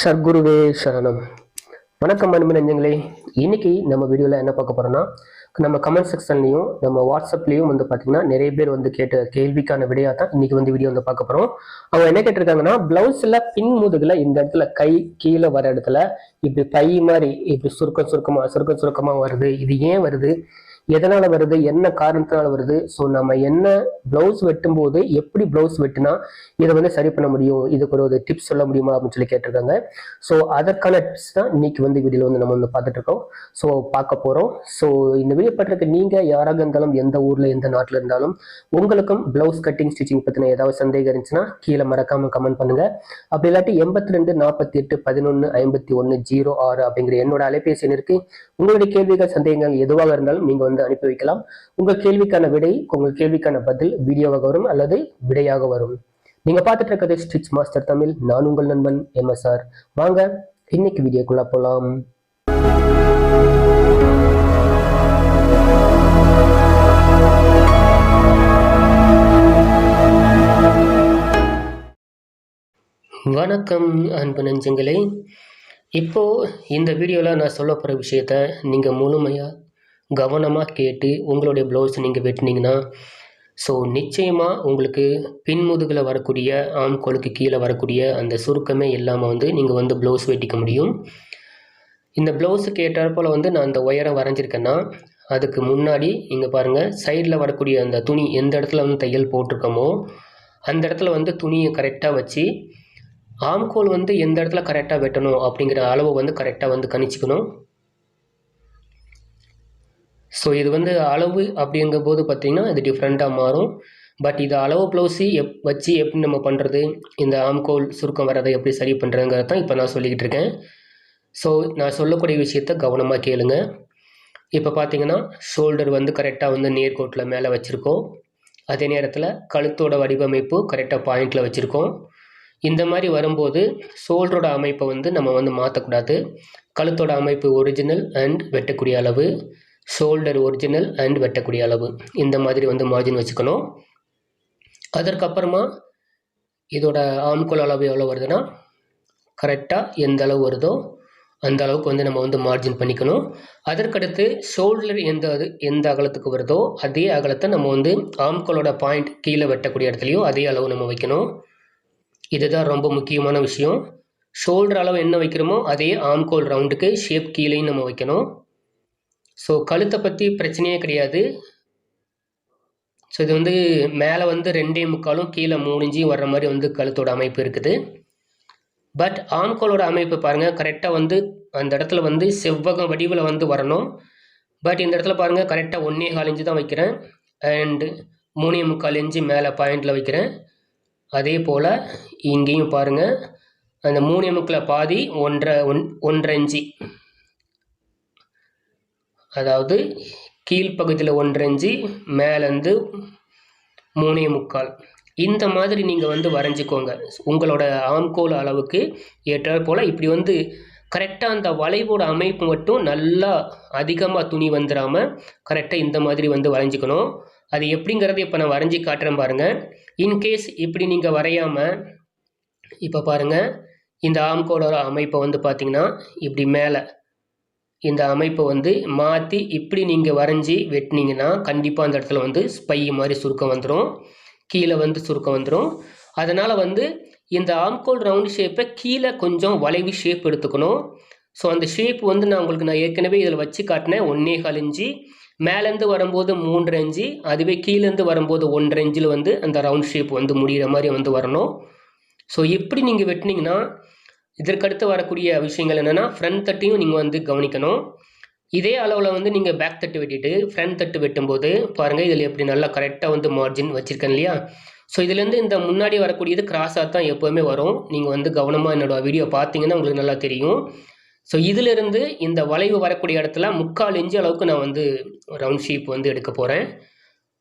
சர்க்குருவே சரணம். வணக்கம் அன்பு நெஞ்சங்களே. இன்னைக்கு நம்ம வீடியோவில் என்ன பார்க்க போகிறோம்னா நம்ம கமெண்ட் செக்ஷன்லையும் நம்ம வாட்ஸ்அப்லேயும் வந்து பார்த்தீங்கன்னா நிறைய பேர் வந்து கேட்ட கேள்விக்கான விடையாக தான் இன்றைக்கி வந்து வீடியோ வந்து பார்க்க போகிறோம் அவங்க என்ன கேட்டிருக்காங்கன்னா ப்ளவுஸில் பின் முதுகில் இந்த இடத்துல கை கீழே வர இடத்துல இப்படி பை மாதிரி இப்படி சுருக்கம் சுருக்கமாக சுருக்கம் சுருக்கமாக வருது. இது ஏன் வருது? எதனால வருது? என்ன காரணத்தினால வருது? ஸோ நம்ம என்ன பிளவுஸ் வெட்டும்போது எப்படி பிளவுஸ் வெட்டினா இதை வந்து சரி பண்ண முடியும்? இதுக்கு ஒரு டிப்ஸ் சொல்ல முடியுமா? அப்படின்னு சொல்லி கேட்டிருக்காங்க. ஸோ அதற்கான டிப்ஸ் தான் இன்னைக்கு வந்து வீடியோவில் வந்து நம்ம வந்து பார்த்துட்டு இருக்கோம் ஸோ பார்க்க போகிறோம் ஸோ இந்த வீடியோ பட்டிருக்க நீங்கள் யாராக இருந்தாலும் எந்த ஊரில் எந்த நாட்டில் இருந்தாலும் உங்களுக்கும் பிளவுஸ் கட்டிங் ஸ்டிச்சிங் பற்றின ஏதாவது சந்தேகம் இருந்துச்சுன்னா கீழே மறக்காம கமெண்ட் பண்ணுங்க. அப்படி இல்லாட்டி எண்பத்தி ரெண்டு நாற்பத்தி எட்டு பதினொன்று ஐம்பத்தி ஒன்று ஜீரோ ஆறு அப்படிங்கிற என்னோட அலைபேசி இருக்கு உங்களுடைய கேள்விகள் சந்தேகங்கள் எதுவாக இருந்தாலும் நீங்கள் வந்து அனுப்பி வைக்கலாம். உங்கள் கேள்விக்கான விடை உங்கள் கேள்விக்கான பதில் வீடியோவாக வரும் அல்லது விடையாக வரும். நீங்க பார்த்துட்டு இருக்கிறது ஸ்டிச் மாஸ்டர் தமிழ் நான் உங்கள் நண்பன் எம்எஸ்ஆர் வாங்க இன்னைக்கு வீடியோக்குள்ள போகலாம் வணக்கம் அன்பு நெஞ்சங்களே. இப்போ இந்த வீடியோவில் நான் சொல்ல போகிற விஷயத்த நீங்கள் முழுமையாக கவனமாக கேட்டு உங்களுடைய ப்ளவுஸ் நீங்கள் வெட்டினீங்கன்னா ஸோ நிச்சயமாக உங்களுக்கு பின்முதுகில் வரக்கூடிய ஆம்கோலுக்கு கீழே வரக்கூடிய அந்த சுருக்கமே இல்லாமல் வந்து நீங்கள் வந்து ப்ளவுஸ் வெட்டிக்க முடியும். இந்த ப்ளவுஸுக்கு ஏற்றாற்போல் வந்து நான் அந்த ஒயரை வரைஞ்சிருக்கேன்னா அதுக்கு முன்னாடி இங்கே பாருங்கள் சைடில் வரக்கூடிய அந்த துணி எந்த இடத்துல வந்து தையல் போட்டிருக்கோமோ அந்த இடத்துல வந்து துணியை கரெக்டாக வச்சு ஆம்கோல் வந்து எந்த இடத்துல கரெக்டாக வெட்டணும் அப்படிங்கிற அளவை வந்து கரெக்டாக வந்து கணிச்சிக்கணும். ஸோ இது வந்து அளவு அப்படிங்கும் போது பார்த்திங்கன்னா இது டிஃப்ரெண்ட்டாக மாறும். பட் இது அளவு ப்ளவுஸு எப் வச்சு எப்படி நம்ம பண்ணுறது இந்த ஆம்கோல் சுருக்கம் வர்றதை எப்படி சரி பண்ணுறதுங்கிறத தான் இப்போ நான் சொல்லிக்கிட்டு இருக்கேன். ஸோ நான் சொல்லக்கூடிய விஷயத்த கவனமாக கேளுங்க. இப்போ பார்த்தீங்கன்னா ஷோல்டர் வந்து கரெக்டாக வந்து நேர்கோட்டில் மேலே வச்சுருக்கோம். அதே நேரத்தில் கழுத்தோட வடிவமைப்பு கரெக்டாக பாயிண்டில் வச்சுருக்கோம். இந்த மாதிரி வரும்போது ஷோல்டரோட அமைப்பை வந்து நம்ம வந்து மாற்றக்கூடாது கழுத்தோட அமைப்பு ஒரிஜினல் அண்ட் வெட்டக்கூடிய அளவு. ஷோல்டர் ஒரிஜினல் அண்ட் வெட்டக்கூடிய அளவு. இந்த மாதிரி வந்து மார்ஜின் வச்சுக்கணும். அதற்கப்புறமா இதோட ஆம்கோல் அளவு எவ்வளோ வருதுன்னா கரெக்டாக எந்த அளவு வருதோ அந்த அளவுக்கு வந்து நம்ம வந்து மார்ஜின் பண்ணிக்கணும். அதற்கடுத்து ஷோல்டர் எந்த அது எந்த அகலத்துக்கு வருதோ அதே அகலத்தை நம்ம வந்து ஆம்கோலோட பாயிண்ட் கீழே வெட்டக்கூடிய இடத்துலையும் அதே அளவு நம்ம வைக்கணும். இதுதான் ரொம்ப முக்கியமான விஷயம். ஷோல்டர் அளவு என்ன வைக்கிறோமோ அதே ஆம்கோல் ரவுண்டுக்கு ஷேப் கீழேயும் நம்ம வைக்கணும். ஸோ கழுத்தை பற்றி பிரச்சனையே கிடையாது. ஸோ இது வந்து மேலே வந்து ரெண்டே முக்காலும் கீழே மூணு இஞ்சியும் வர்ற மாதிரி வந்து கழுத்தோட அமைப்பு இருக்குது. பட் ஆம்கோலோட அமைப்பு பாருங்கள் கரெக்டாக வந்து அந்த இடத்துல வந்து செவ்வகம் வடிவில் வந்து வரணும். பட் இந்த இடத்துல பாருங்கள் கரெக்டாக ஒன்றே கால் இன்ச்சு தான் வைக்கிறேன். அண்டு மூணே முக்கால் இன்ச்சு மேலே பாயிண்டில் வைக்கிறேன். அதே போல் இங்கேயும் பாருங்கள் அந்த மூணே முக்கில் பாதி ஒன்றரை ஒன் ஒன்றரை இன்ச்சு. அதாவது கீழ்ப்பகுதியில் ஒன்றரை மேலேருந்து மூணே முக்கால். இந்த மாதிரி நீங்கள் வந்து வரைஞ்சிக்கோங்க. உங்களோட ஆம்கோல் அளவுக்கு ஏற்றாற் போல் இப்படி வந்து கரெக்டாக அந்த வளைவோட அமைப்பு மட்டும் நல்லா அதிகமாக துணி வந்துடாமல் கரெக்டாக இந்த மாதிரி வந்து வரைஞ்சிக்கணும். அது எப்படிங்கிறத இப்போ நான் வரைஞ்சி காட்டுறேன் பாருங்கள் இன்கேஸ் இப்படி நீங்கள் வரையாமல் இப்போ பாருங்கள் இந்த ஆம்கோலோட அமைப்பை வந்து பார்த்திங்கன்னா இப்படி மேலே இந்த அமைப்பை வந்து மாற்றி இப்படி நீங்கள் வரைஞ்சி வெட்டினீங்கன்னா கண்டிப்பாக அந்த இடத்துல வந்து ஸ்பை மாதிரி சுருக்கம் வந்துடும் கீழே வந்து சுருக்கம் வந்துடும் அதனால் வந்து இந்த ஆம்கோல் ரவுண்ட் ஷேப்பை கீழே கொஞ்சம் வளைவு ஷேப் எடுத்துக்கணும். ஸோ அந்த ஷேப் வந்து நான் உங்களுக்கு நான் ஏற்கனவே இதில் வச்சு காட்டினேன். ஒன்றே கால் இஞ்சி மேலேருந்து வரும்போது மூன்று இஞ்சி அதுவே கீழேருந்து வரும்போது ஒன்றரை இஞ்சில் வந்து அந்த ரவுண்ட் ஷேப் வந்து முடிகிற மாதிரி வந்து வரணும். ஸோ எப்படி நீங்கள் வெட்டினீங்கன்னா இதற்கடுத்து வரக்கூடிய விஷயங்கள் என்னென்னா ஃப்ரண்ட் தட்டையும் நீங்கள் வந்து கவனிக்கணும். இதே அளவில் வந்து நீங்கள் பேக் தட்டு வெட்டிட்டு ஃப்ரண்ட் தட்டு வெட்டும்போது பாருங்கள் இதில் எப்படி நல்லா கரெக்டாக வந்து மார்ஜின் வச்சுருக்கேன் இல்லையா? ஸோ இதுலேருந்து இந்த முன்னாடி வரக்கூடியது கிராஸாக தான் எப்போவுமே வரும். நீங்கள் வந்து கவனமாக என்னோடய வீடியோ பார்த்தீங்கன்னா உங்களுக்கு நல்லா தெரியும். ஸோ இதிலிருந்து இந்த வளைவு வரக்கூடிய இடத்துல முக்கால் இன்ச்சு அளவுக்கு நான் வந்து ரவுண்ட் ஷீப் வந்து எடுக்க போகிறேன்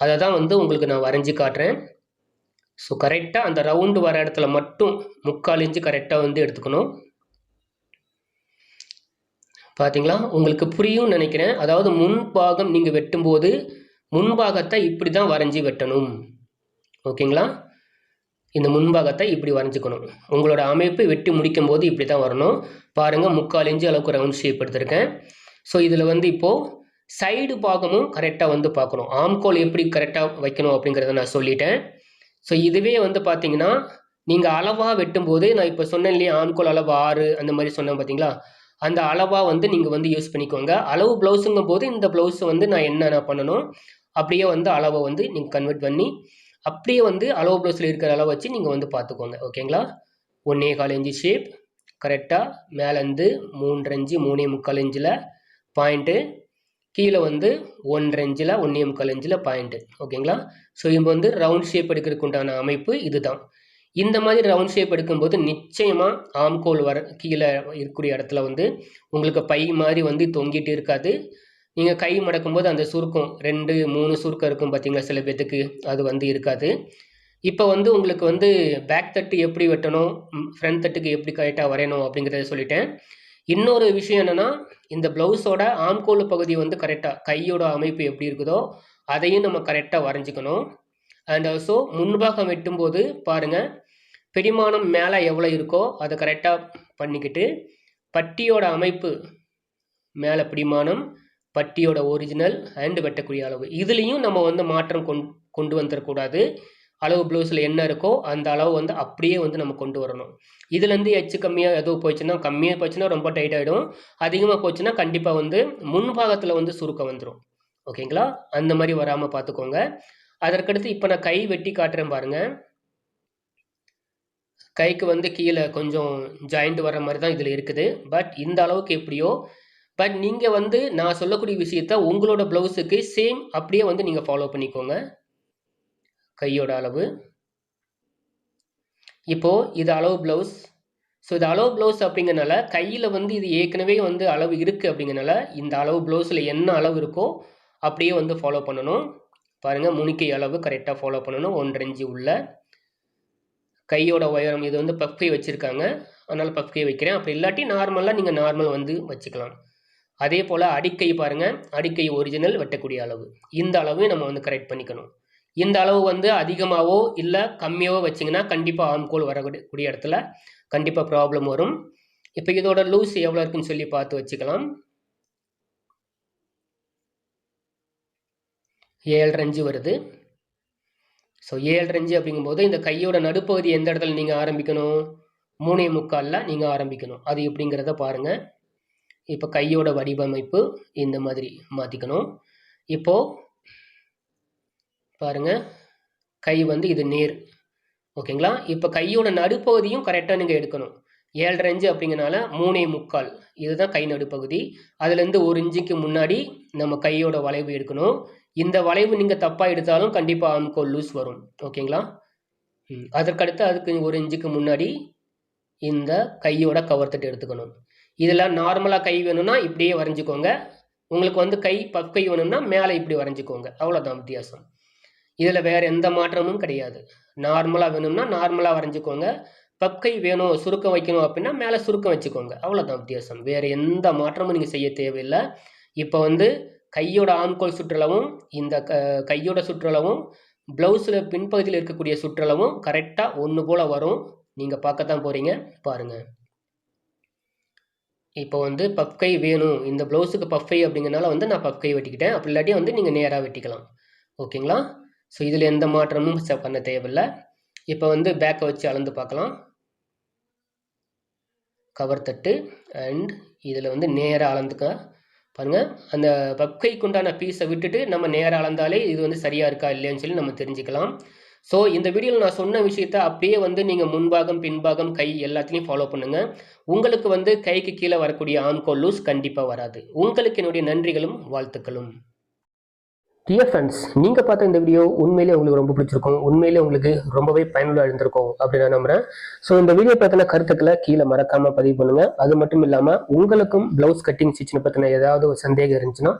அதை தான் வந்து உங்களுக்கு நான் வரைஞ்சி காட்டுறேன். ஸோ கரெக்டாக அந்த ரவுண்டு வர இடத்துல மட்டும் முக்கால் இன்ச்சு கரெக்டாக வந்து எடுத்துக்கணும். பார்த்தீங்களா உங்களுக்கு புரியும் நினைக்கிறேன். அதாவது முன்பாகம் நீங்கள் வெட்டும்போது முன்பாகத்தை இப்படி தான் வரைஞ்சி வெட்டணும். ஓகேங்களா? இந்த முன்பாகத்தை இப்படி வரைஞ்சிக்கணும். உங்களோட அமைப்பு வெட்டி முடிக்கும் போது இப்படி தான் வரணும். பாருங்கள் முக்கால் இன்ச்சு அளவுக்கு ரவுண்ட் ஷேப் எடுத்திருக்கேன். ஸோ இதில் வந்து இப்போது சைடு பாகமும் கரெக்டாக வந்து பார்க்கணும். ஆம்கோல் எப்படி கரெக்டாக வைக்கணும் அப்படிங்கிறத நான் சொல்லிட்டேன். ஸோ இதுவே வந்து பார்த்தீங்கன்னா நீங்கள் அளவாக வெட்டும்போது நான் இப்போ சொன்னேன் இல்லையா ஆண்கோள் அளவு ஆறு அந்த மாதிரி சொன்னேன் பார்த்தீங்களா அந்த அளவாக வந்து நீங்கள் வந்து யூஸ் பண்ணிக்கோங்க. அளவு ப்ளவுஸுங்கும் போது இந்த ப்ளவுஸை வந்து நான் என்னென்ன பண்ணணும்? அப்படியே வந்து அளவை வந்து நீங்கள் கன்வெர்ட் பண்ணி அப்படியே வந்து அளவு ப்ளவுஸில் இருக்கிற அளவை வச்சு நீங்கள் வந்து பார்த்துக்கோங்க ஓகேங்களா ஒன்றே கால் இன்ச்சு ஷேப் கரெக்டாக மேலேருந்து மூன்று இன்ச்சு மூணே முக்கால் இன்ச்சில் பாயிண்ட்டு கீழே வந்து ஒன்றரை இன்ச்சில் ஒன்றே முக்கால் இன்ச்சில் பாயிண்ட்டு ஓகேங்களா ஸோ இப்போ வந்து ரவுண்ட் ஷேப் எடுக்கிறதுக்கு உண்டான அமைப்பு இதுதான். இந்த மாதிரி ரவுண்ட் ஷேப் எடுக்கும்போது நிச்சயமாக ஆம்கோல் வர கீழே இருக்கக்கூடிய இடத்துல வந்து உங்களுக்கு பை மாதிரி வந்து தொங்கிட்டு இருக்காது. நீங்கள் கை மடக்கும்போது அந்த சுருக்கம் ரெண்டு மூணு சுருக்கம் இருக்கும் பார்த்தீங்களா சில பேர்த்துக்கு அது வந்து இருக்காது. இப்போ வந்து உங்களுக்கு வந்து பேக் தட்டு எப்படி வெட்டணும் ஃப்ரண்ட் தட்டுக்கு எப்படி கரெக்டாக வரையணும் அப்படிங்கிறத சொல்லிட்டேன். இன்னொரு விஷயம் என்னென்னா இந்த ப்ளவுஸோட ஆம்கோல் பகுதி வந்து கரெக்டாக கையோட அமைப்பு எப்படி இருக்குதோ அதையும் நம்ம கரெக்டாக வரைஞ்சிக்கணும். அண்ட் ஆல்சோ முன்பாகம் வெட்டும்போது பாருங்கள் பிடிமானம் மேலே எவ்வளோ இருக்கோ அதை கரெக்டாக பண்ணிக்கிட்டு பட்டியோட அமைப்பு மேலே பிடிமானம் பட்டியோட ஒரிஜினல் அண்ட் வெட்டக்கூடிய அளவு. இதுலேயும் நம்ம வந்து மாற்றம் கொண் கொண்டு வந்துடக்கூடாது அளவு ப்ளவுஸில் என்ன இருக்கோ அந்த அளவு வந்து அப்படியே வந்து நம்ம கொண்டு வரணும். இதுலேருந்து எச்சு கம்மியாக எதுவும் போச்சுன்னா கம்மியாக போச்சுன்னா ரொம்ப டைட் ஆகிடும் அதிகமாக போச்சுன்னா கண்டிப்பாக வந்து முன்பாகத்தில் வந்து சுருக்கம் வந்துடும் ஓகேங்களா? அந்த மாதிரி வராமல் பார்த்துக்கோங்க. அதற்கடுத்து இப்போ நான் கை வெட்டி காட்டுறேன் பாருங்கள் கைக்கு வந்து கீழே கொஞ்சம் ஜாயிண்ட் வர மாதிரி தான் இதில் இருக்குது. பட் இந்த அளவுக்கு எப்படியோ பட் நீங்கள் வந்து நான் சொல்லக்கூடிய விஷயத்த உங்களோட ப்ளவுஸுக்கு சேம் அப்படியே வந்து நீங்கள் ஃபாலோ பண்ணிக்கோங்க. கையோட அளவு. இப்போது இது அளவு ப்ளவுஸ் ஸோ இது அளவு ப்ளவுஸ் அப்படிங்கிறனால கையில் வந்து இது ஏற்கனவே வந்து அளவு இருக்குது அப்படிங்கிறனால இந்த அளவு ப்ளவுஸில் என்ன அளவு இருக்கோ அப்படியே வந்து ஃபாலோ பண்ணணும். பாருங்கள் முனிக்கை அளவு கரெக்டாக ஃபாலோ பண்ணணும். ஒன்றரை இன்ச்சு உள்ள. கையோட உயரம் இது வந்து பஃப்கை வச்சுருக்காங்க. அதனால் பஃப்கை வைக்கிறேன். அப்படி இல்லாட்டி நார்மலாக நீங்கள் நார்மல் வந்து வச்சுக்கலாம். அதே போல் அடிக்கை பாருங்கள் அடிக்கை ஒரிஜினல் வெட்டக்கூடிய அளவு. இந்த அளவையும் நம்ம வந்து கரெக்ட் பண்ணிக்கணும். இந்த அளவு வந்து அதிகமாகவோ இல்லை கம்மியாவோ வச்சிங்கன்னா கண்டிப்பாக ஆம்கோல் வரக்கூடிய இடத்துல கண்டிப்பாக ப்ராப்ளம் வரும். இப்போ இதோட லூஸ் எவ்வளோ இருக்குன்னு சொல்லி பார்த்து வச்சுக்கலாம். ஏழரை இன்ச்சு வருது. ஸோ ஏழரை இன்ச்சு அப்படிங்கும்போது இந்த கையோட நடுப்பகுதி எந்த இடத்துல நீங்கள் ஆரம்பிக்கணும்? மூணே முக்காலில் நீங்கள் ஆரம்பிக்கணும். அது எப்படிங்கிறத பாருங்கள் இப்போ கையோட வடிவமைப்பு இந்த மாதிரி மாற்றிக்கணும் இப்போது பாருங்கள் கை வந்து இது நேர். ஓகேங்களா? இப்போ கையோட நடுப்பகுதியும் கரெக்டாக நீங்கள் எடுக்கணும். ஏழரை இன்ச்சு அப்படிங்கிறனால மூணே முக்கால். இதுதான் கை நடுப்பகுதி. அதுலேருந்து ஒரு இன்ச்சுக்கு முன்னாடி நம்ம கையோட வளைவு எடுக்கணும். இந்த வளைவு நீங்கள் தப்பாக எடுத்தாலும் கண்டிப்பாக ஆம்கோல் லூஸ் வரும். ஓகேங்களா? அதற்கடுத்து அதுக்கு ஒரு இன்ச்சுக்கு முன்னாடி இந்த கையோட கவர் தட்டு எடுத்துக்கணும். இதில் நார்மலாக கை வேணும்னா இப்படியே வரைஞ்சிக்கோங்க. உங்களுக்கு வந்து கை பஃப் கை வேணும்னா மேலே இப்படி வரைஞ்சிக்கோங்க. அவ்வளோதான் வித்தியாசம். இதில் வேறு எந்த மாற்றமும் கிடையாது. நார்மலாக வேணும்னா நார்மலாக வரைஞ்சிக்கோங்க. பப்கை வேணும் சுருக்கம் வைக்கணும் அப்படின்னா மேலே சுருக்கம் வச்சுக்கோங்க. அவ்வளோதான் வித்தியாசம். வேறு எந்த மாற்றமும் நீங்கள் செய்ய தேவையில்லை. இப்போ வந்து கையோட ஆம்கோல் சுற்றளவும் இந்த க கையோட சுற்றளவும் ப்ளவுஸில் பின்பகுதியில் இருக்கக்கூடிய சுற்றளவும் கரெக்டாக ஒன்று போல் வரும். நீங்கள் பார்க்க தான் போகிறீங்க பாருங்கள் இப்போ வந்து பப்கை வேணும். இந்த ப்ளவுஸுக்கு பஃப்கை அப்படிங்கிறனால வந்து நான் பப்கை வெட்டிக்கிட்டேன். அப்படி இல்லாட்டி வந்து நீங்கள் நேராக வெட்டிக்கலாம். ஓகேங்களா? ஸோ இதில் எந்த மாற்றமும் பண்ண தேவையில்லை. இப்போ வந்து பேக்கை வச்சு அளந்து பார்க்கலாம். கவர் தட்டு அண்ட் இதில் வந்து நேராக அளந்துக்க பாருங்கள் அந்த பப்கைக்கு உண்டான பீஸை விட்டுட்டு நம்ம நேராக அளந்தாலே இது வந்து சரியாக இருக்கா இல்லையான்னு சொல்லி நம்ம தெரிஞ்சுக்கலாம். ஸோ இந்த வீடியோவில் நான் சொன்ன விஷயத்த அப்படியே வந்து நீங்கள் முன்பாகம் பின்பாகம் கை எல்லாத்தையும் ஃபாலோ பண்ணுங்கள் உங்களுக்கு வந்து கைக்கு கீழே வரக்கூடிய ஆம்கோல் லூஸ் கண்டிப்பாக வராது. உங்களுக்கு என்னுடைய நன்றிகளும் வாழ்த்துக்களும். டியர் ஃப்ரெண்ட்ஸ் நீங்கள் பார்த்த இந்த வீடியோ உண்மையிலே உங்களுக்கு ரொம்ப பிடிச்சிருக்கும். உண்மையிலே உங்களுக்கு ரொம்பவே பயனுள்ள இருந்திருக்கும் அப்படின்னு நான் நம்புறேன். ஸோ இந்த வீடியோ பற்றின கருத்துக்களை கீழே மறக்காமல் பதிவு பண்ணுங்கள் அது மட்டும் இல்லாமல் உங்களுக்கும் ப்ளவுஸ் கட்டிங் ஸ்டிச்சினை பற்றின ஏதாவது ஒரு சந்தேகம் இருந்துச்சுன்னா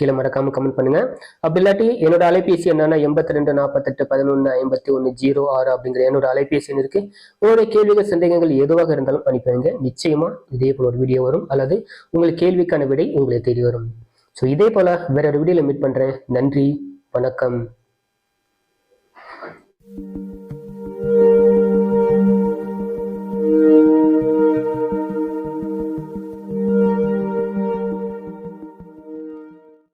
கீழே மறக்காமல் கமெண்ட் பண்ணுங்க. அப்படி இல்லாட்டி என்னோட அலைபேசி என்னன்னா எண்பத்தி ரெண்டு நாற்பத்தெட்டு பதினொன்று ஐம்பத்தி ஒன்று ஜீரோ ஆறு அப்படிங்கிற என்னோட அலைபேசி எண் இருக்கு. உங்களுடைய கேள்விகள் சந்தேகங்கள் எதுவாக இருந்தாலும் அனுப்பிடுங்க நிச்சயமாக இதே போல ஒரு வீடியோ வரும். அல்லது உங்களுக்கு கேள்விக்கான விடை உங்களை தேடி வரும். ஸோ இதே போல் வேற ஒரு வீடியோவில் மீட் பண்ணுறேன் நன்றி வணக்கம்.